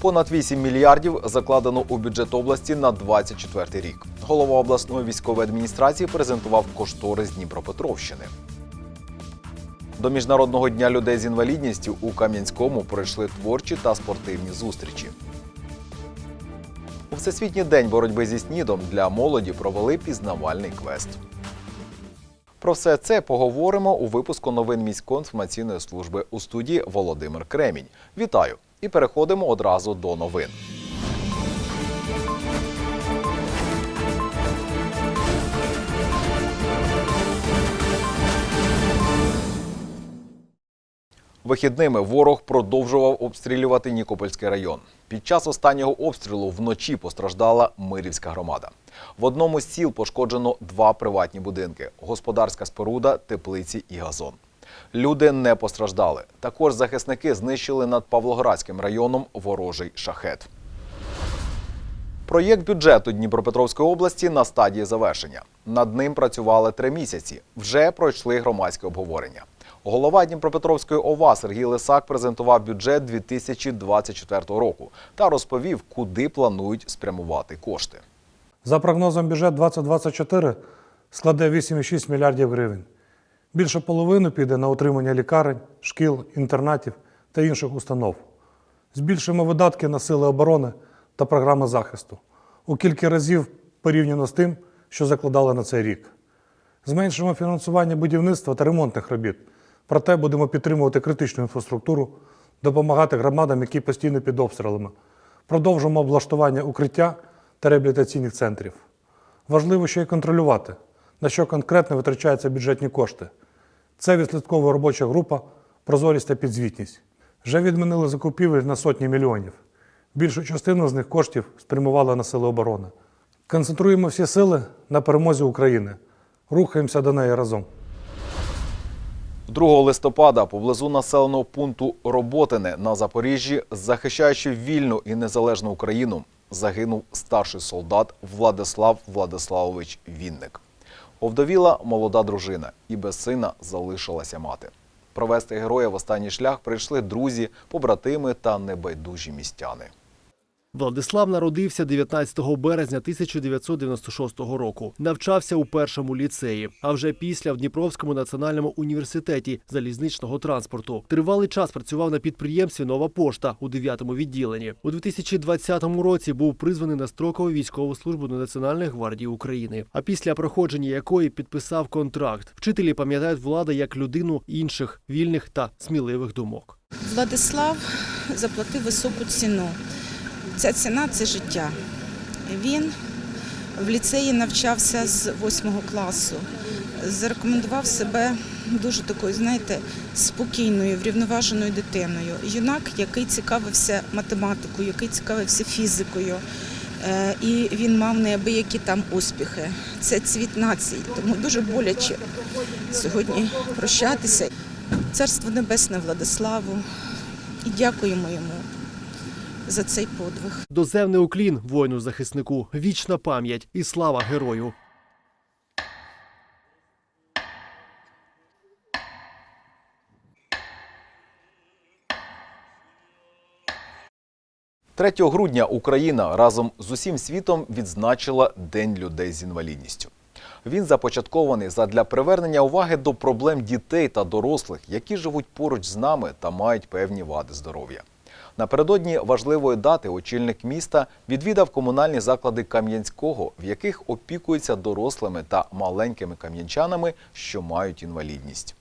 Понад 8 мільярдів закладено у бюджет області на 24 рік. Голова обласної військової адміністрації презентував кошторис Дніпропетровщини. До Міжнародного дня людей з інвалідністю у Кам'янському пройшли творчі та спортивні зустрічі. У Всесвітній день боротьби зі снідом для молоді провели пізнавальний квест. Про все це поговоримо у випуску новин міської інформаційної служби у студії Володимир Кремінь. Вітаю! І переходимо одразу до новин. Вихідними ворог продовжував обстрілювати Нікопольський район. Під час останнього обстрілу вночі постраждала Мирівська громада. В одному з сіл пошкоджено два приватні будинки: господарська споруда, теплиці і газон. Люди не постраждали. Також захисники знищили над Павлоградським районом ворожий шахет. Проєкт бюджету Дніпропетровської області на стадії завершення. Над ним працювали три місяці. Вже пройшли громадське обговорення. Голова Дніпропетровської ОВА Сергій Лисак презентував бюджет 2024 року та розповів, куди планують спрямувати кошти. За прогнозом бюджет 2024 складе 8,6 мільярдів гривень. Більше половини піде на утримання лікарень, шкіл, інтернатів та інших установ. Збільшимо видатки на сили оборони та програми захисту у кілька разів порівняно з тим, що закладали на цей рік. Зменшимо фінансування будівництва та ремонтних робіт. Проте будемо підтримувати критичну інфраструктуру, допомагати громадам, які постійно під обстрілами. Продовжимо облаштування укриття та реабілітаційних центрів. Важливо ще й контролювати, на що конкретно витрачаються бюджетні кошти. Це відслідкова робоча група, прозорість та підзвітність. Вже відмінили закупівель на сотні мільйонів. Більшу частину з них коштів спрямували на сили оборони. Концентруємо всі сили на перемозі України. Рухаємося до неї разом. 2 листопада поблизу населеного пункту Роботине на Запоріжжі, захищаючи вільну і незалежну Україну, загинув старший солдат Владислав Владиславович Вінник. Овдовіла молода дружина і без сина залишилася мати. Провести героя в останній шлях прийшли друзі, побратими та небайдужі містяни. Владислав народився 19 березня 1996 року. Навчався у першому ліцеї, а вже після в Дніпровському національному університеті залізничного транспорту. Тривалий час працював на підприємстві Нова пошта у 9-му відділенні. У 2020 році був призваний на строкову військову службу до Національної гвардії України. А після проходження якої підписав контракт. Вчителі пам'ятають влада як людину інших вільних та сміливих думок. Владислав заплатив високу ціну. Ця ціна це життя. Він в ліцеї навчався з 8 класу, зарекомендував себе дуже такою, знаєте, спокійною, врівноваженою дитиною. Юнак, який цікавився математикою, який цікавився фізикою. Е, І він мав неабиякі там успіхи. Це цвіт нації, тому дуже боляче сьогодні прощатися. Царство Небесне Владиславу і дякуємо йому за цей подвиг. Доземний уклін воїну захиснику, вічна пам'ять і слава герою. 3 грудня Україна разом з усім світом відзначила День людей з інвалідністю. Він започаткований задля привернення уваги до проблем дітей та дорослих, які живуть поруч з нами та мають певні вади здоров'я. Напередодні важливої дати очільник міста відвідав комунальні заклади Кам'янського, в яких опікуються дорослими та маленькими кам'янчанами, що мають інвалідність.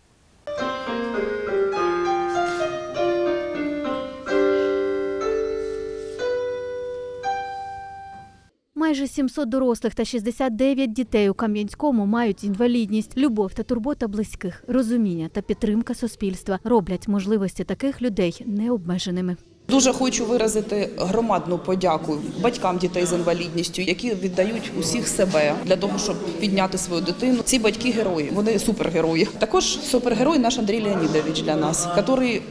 Майже 700 дорослих та 69 дітей у Кам'янському мають інвалідність. Любов та турбота близьких, розуміння та підтримка суспільства роблять можливості таких людей необмеженими. Дуже хочу виразити громадну подяку батькам дітей з інвалідністю, які віддають усіх себе для того, щоб підняти свою дитину. Ці батьки герої, вони супергерої. Також супергерой наш Андрій Леонідович для нас, який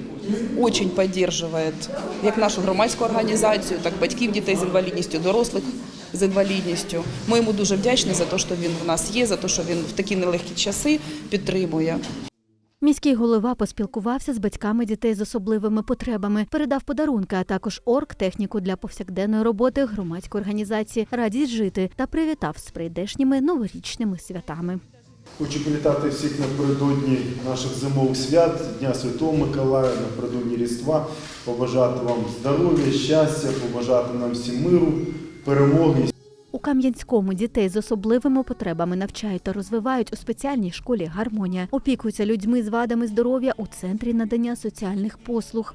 дуже підтримує як нашу громадську організацію, так і батьків дітей з інвалідністю, дорослих з інвалідністю. Ми йому дуже вдячні за те, що він в нас є, за те, що він в такі нелегкі часи підтримує. Міський голова поспілкувався з батьками дітей з особливими потребами, передав подарунки, а також оргтехніку для повсякденної роботи громадської організації Радість жити та привітав з прийдешніми новорічними святами. Хочу привітати всіх напередодні наших зимових свят, Дня Святого Миколая, напередодні Різдва, побажати вам здоров'я, щастя, побажати нам всім миру, перемоги. У Кам'янському дітей з особливими потребами навчають та розвивають у спеціальній школі гармонія, опікуються людьми з вадами здоров'я у центрі надання соціальних послуг.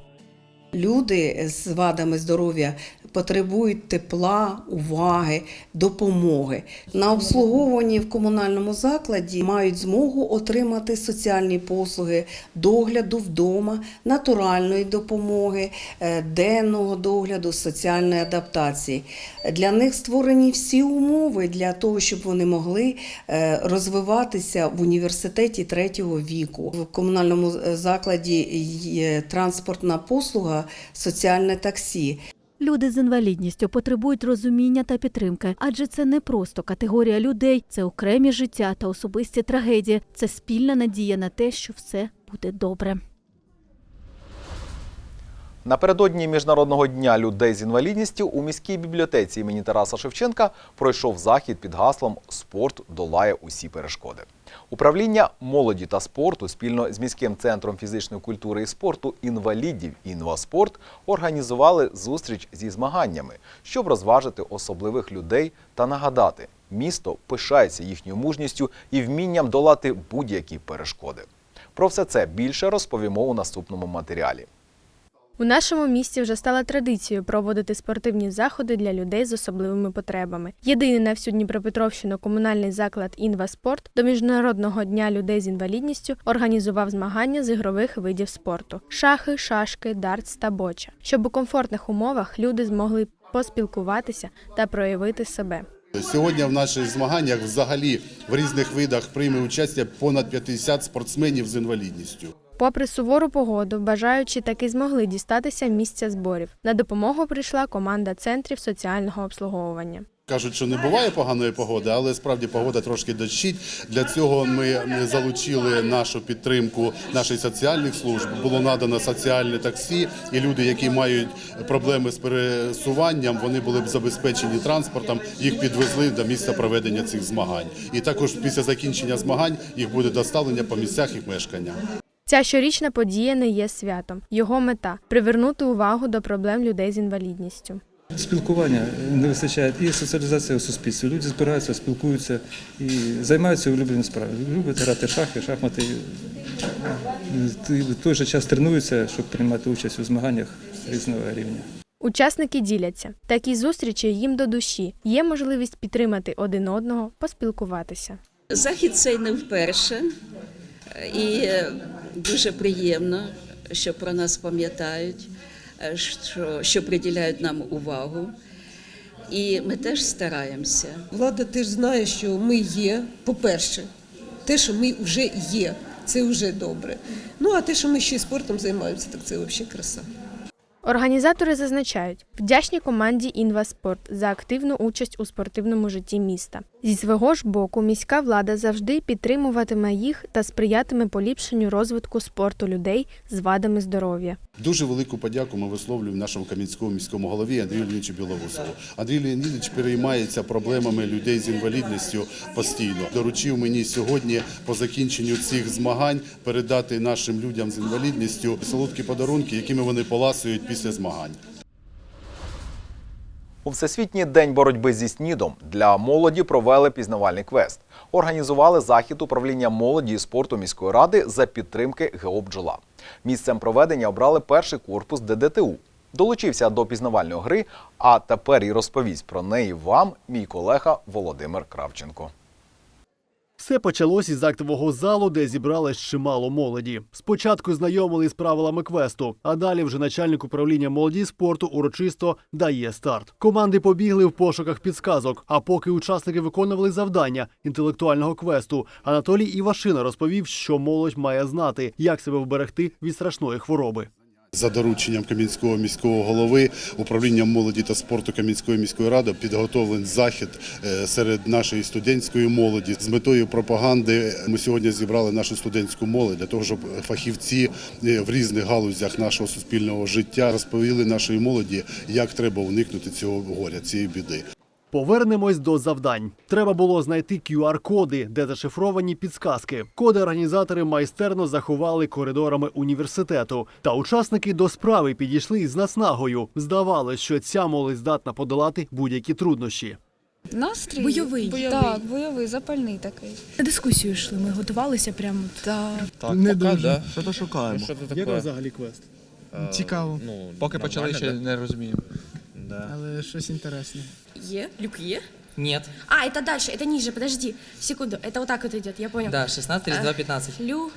Люди з вадами здоров'я потребують тепла, уваги, допомоги. На обслуговуванні в комунальному закладі мають змогу отримати соціальні послуги догляду вдома, натуральної допомоги, е, денного догляду, соціальної адаптації. Для них створені всі умови для того, щоб вони могли е, розвиватися в університеті третього віку. В комунальному е, закладі є транспортна послуга, соціальне таксі. Люди з інвалідністю потребують розуміння та підтримки, адже це не просто категорія людей, це окремі життя та особисті трагедії. Це спільна надія на те, що все буде добре. Напередодні Міжнародного дня людей з інвалідністю у міській бібліотеці імені Тараса Шевченка пройшов захід під гаслом Спорт долає усі перешкоди. Управління молоді та спорту спільно з міським центром фізичної культури і спорту інвалідів «Інваспорт» організували зустріч зі змаганнями, щоб розважити особливих людей та нагадати, місто пишається їхньою мужністю і вмінням долати будь-які перешкоди. Про все це більше розповімо у наступному матеріалі. У нашому місті вже стала традицією проводити спортивні заходи для людей з особливими потребами. Єдиний на всю Дніпропетровщину комунальний заклад «Інваспорт» до Міжнародного дня людей з інвалідністю організував змагання з ігрових видів спорту: шахи, шашки, дартс та боча, щоб у комфортних умовах люди змогли поспілкуватися та проявити себе. Сьогодні в наших змаганнях взагалі в різних видах прийме участь понад 50 спортсменів з інвалідністю. Попри сувору погоду, бажаючі таки змогли дістатися місця зборів. На допомогу прийшла команда центрів соціального обслуговування. Кажуть, що не буває поганої погоди, але справді погода трошки дощить. Для цього ми залучили нашу підтримку наших соціальних служб. Було надано соціальне таксі, і люди, які мають проблеми з пересуванням, вони були б забезпечені транспортом. Їх підвезли до місця проведення цих змагань. І також після закінчення змагань їх буде доставлення по місцях їх мешкання. Ця щорічна подія не є святом. Його мета привернути увагу до проблем людей з інвалідністю. Спілкування не вистачає і соціалізація у суспільстві. Люди збираються, спілкуються і займаються улюблені справи. Люблять грати шахи, шахмати. В той же час тренуються, щоб приймати участь у змаганнях різного рівня. Учасники діляться. Такі зустрічі їм до душі. Є можливість підтримати один одного, поспілкуватися. Захід цей не вперше, і дуже приємно, що про нас пам'ятають, що, що приділяють нам увагу. І ми теж стараємося. Влада теж знає, що ми є, по-перше, те, що ми вже є, це вже добре. Ну а те, що ми ще спортом займаємося, так це взагалі краса. Організатори зазначають, вдячні команді «Інваспорт» за активну участь у спортивному житті міста. Зі свого ж боку, міська влада завжди підтримуватиме їх та сприятиме поліпшенню розвитку спорту людей з вадами здоров'я. Дуже велику подяку ми висловлюємо нашому кам'янському міському голові Андрію Леонідовичу Білоусову. Андрій Леонідович переймається проблемами людей з інвалідністю постійно. Доручив мені сьогодні по закінченню цих змагань передати нашим людям з інвалідністю солодкі подарунки, якими вони поласують після змагань. У Всесвітній день боротьби зі СНІДом для молоді провели пізнавальний квест. Організували захід управління молоді і спорту міської ради за підтримки ГО «Бджола». Місцем проведення обрали перший корпус ДДТУ. Долучився до пізнавальної гри, а тепер і розповість про неї вам мій колега Володимир Кравченко. Все почалось із актового залу, де зібралось чимало молоді. Спочатку знайомили з правилами квесту, а далі вже начальник управління молоді спорту урочисто дає старт. Команди побігли в пошуках підсказок. А поки учасники виконували завдання інтелектуального квесту, Анатолій Івашина розповів, що молодь має знати, як себе вберегти від страшної хвороби. За дорученням Кам'янського міського голови управлінням молоді та спорту Кам'янської міської ради підготовлений захід е, серед нашої студентської молоді з метою пропаганди. Ми сьогодні зібрали нашу студентську молодь для того, щоб фахівці е, в різних галузях нашого суспільного життя розповіли нашій молоді, як треба уникнути цього горя, цієї біди. Повернемось до завдань. Треба було знайти QR-коди, де зашифровані підсказки. Коди організатори майстерно заховали коридорами університету. Та учасники до справи підійшли із наснагою. Здавалось, що ця молодь здатна подолати будь-які труднощі. Настрій Бойовий. бойовий. Так, бойовий, запальний такий. На дискусію йшли, ми готувалися прямо. Так. Так, Не поки. Да. Що то шукаємо? Що це Як взагалі квест? Цікаво. Ну, Поки почали ще не розуміємо Да. Але щось інтересне. Е? Люк Е? Нет. А, это дальше, это ниже, подожди. Секунду, это вот так вот идет, я понял. Да, 16, 32, 15. Лю.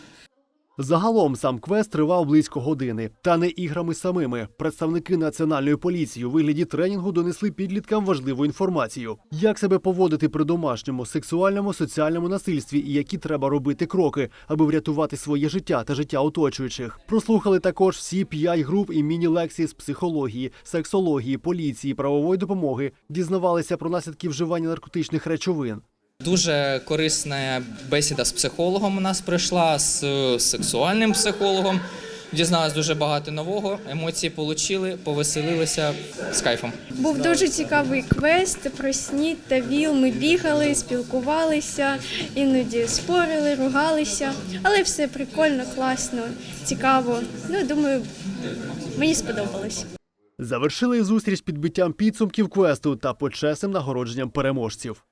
Загалом сам квест тривав близько години, та не іграми самими. Представники національної поліції у вигляді тренінгу донесли підліткам важливу інформацію: як себе поводити при домашньому, сексуальному, соціальному насильстві і які треба робити кроки, аби врятувати своє життя та життя оточуючих. Прослухали також всі п'ять груп і міні-лекції з психології, сексології, поліції, правової допомоги. Дізнавалися про наслідки вживання наркотичних речовин. Дуже корисна бесіда з психологом у нас пройшла, з сексуальним психологом. Дізналась дуже багато нового, емоції отримали, повеселилися з кайфом. Був дуже цікавий квест про снід та віл. Ми бігали, спілкувалися, іноді спорили, ругалися. Але все прикольно, класно, цікаво. Ну, думаю, мені сподобалось. Завершили зустріч підбиттям підсумків квесту та почесним нагородженням переможців.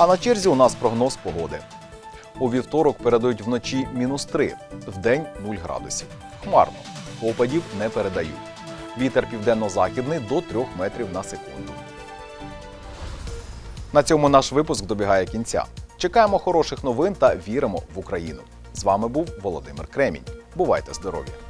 А на черзі у нас прогноз погоди. У вівторок передають вночі мінус 3, вдень 0 градусів. Хмарно. Опадів не передають. Вітер південно-західний до 3 метрів на секунду. На цьому наш випуск добігає кінця. Чекаємо хороших новин та віримо в Україну. З вами був Володимир Кремінь. Бувайте здорові!